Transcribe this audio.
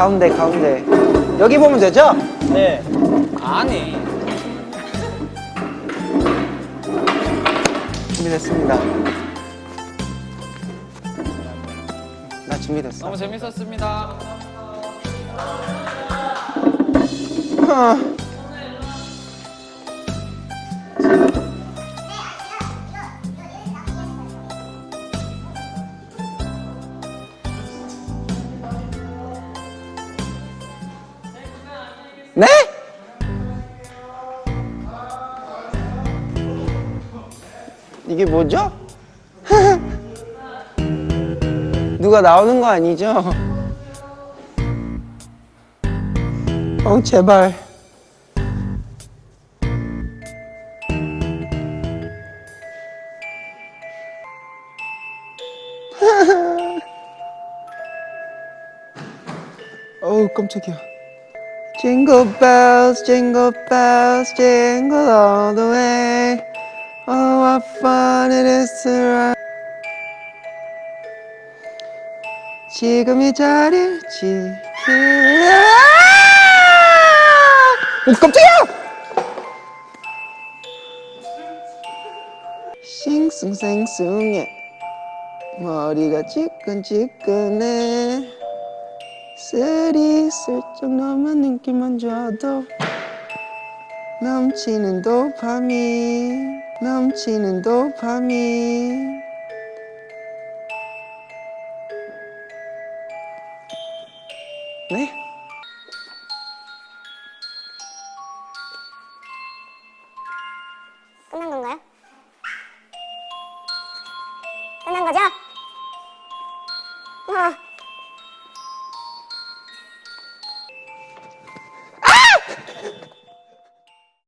가운데 가운데 여기 보면 되죠? 네. 아니. 준비됐습니다 나 준비됐어 너무 재밌었습니다. 아. 네? 이게 뭐죠? 누가 나오는 거 아니죠? 어, 제발. 어우, 깜짝이야. Jingle bells, jingle bells, jingle all the way. Oh, what fun it is to ride. 지금 이 자리를 지키. 오, 깜짝이야! 싱숭생숭해. 머리가 지끈지끈해. 쓰리 슬쩍 너만 느낌만 줘도 넘치는 도파민 넘치는 도파민 네? 끝난 건가요? 끝난 거죠? 와,